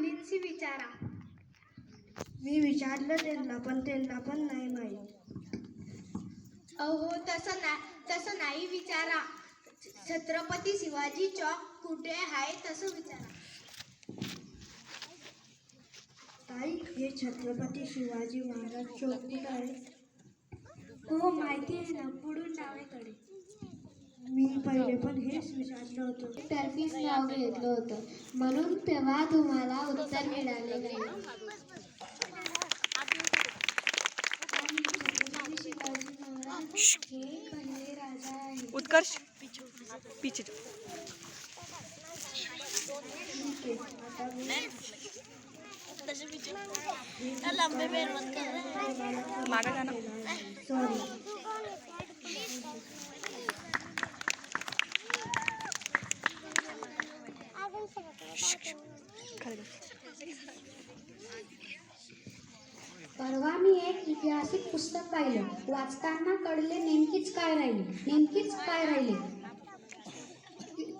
मुलींशी विचारा. मी विचारलं त्यांना पण त्यांना पण नाही माहीत. अहो तसं ना तसं नाही विचारा. छत्रपती शिवाजी चौक कुठे आहे तसं विचारा. ताई हे छत्रपती शिवाजी महाराज चौक कुठं आहे? हो माहिती आहे ना पुढून डावेकडे मी पहिले पण हेच विचारलं होतं. टर्फीच नाव घेतलं होतं. म्हणून तेव्हा तुम्हाला उत्तर मिळाले नाही. हे राजा उत्कर्ष. पीछे ठीक आहे आता मी मागा सॉरी परवा मी एक ऐतिहासिक पुस्तक पाहिलं. वाचताना कळले नेमकीच काय राहिले. नेमकीच काय राहिले?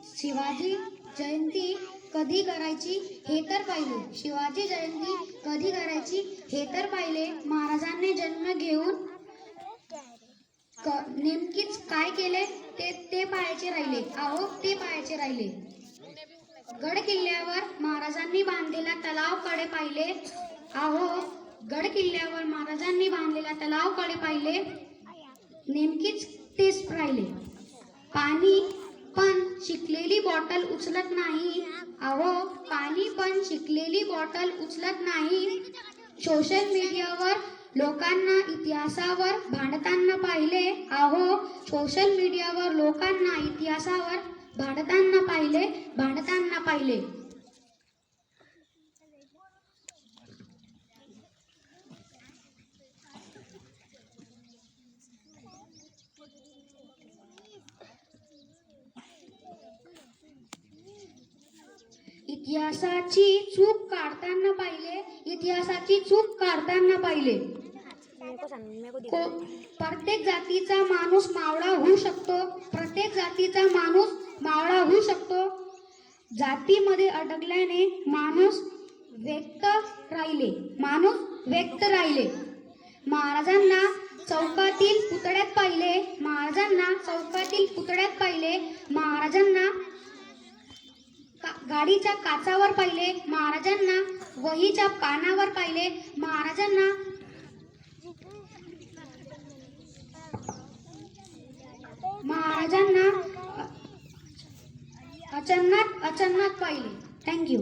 शिवाजी जयंती कधी करायची हे तर पाहिले. शिवाजी जयंती कधी करायची हे तर पाहिले. महाराजांनी जन्म घेऊन नेमकीच काय केले? ते ते पाहायचे राहिले. अहो ते पाहायचे राहिले. गड किल्ल्यावर महाराजांनी बांधलेला तलावकडे पाहिले. अहो गड किल्ल्यावर महाराजांनी बांधलेला तलावकडे पाहिले. नेमकीच तेच राहिले. पाणी पण शिकलेली बॉटल उचलत नाही. अहो पाणी पण शिकलेली बॉटल उचलत नाही. सोशल मीडियावर लोकांना इतिहासावर भांडताना पाहिले. अहो सोशल मीडियावर लोकांना इतिहासावर भांडताना पाहिले भांडताना पाहिले. इतिहासाची चूक काढताना पाहिले इतिहासाची चूक काढताना पाहिले. प्रत्येक जातीचा माणूस मावळा होऊ शकतो प्रत्येक जातीचा माणूस मावळा होऊ शकतो. जातीमध्ये अडकल्याने माणूस व्यक्त राहिले. माणूस व्यक्त राहिले. महाराजांना चौकातील पुतळ्यात पाहिले. महाराजांना चौकातील पुतळ्यात पाहिले. महाराजांना का- गाडीच्या काचावर पाहिले. महाराजांना वहीच्या पानावर पाहिले. महाराजांना महाराजांना अ- अचानक अचानक पाहिले. थँक्यू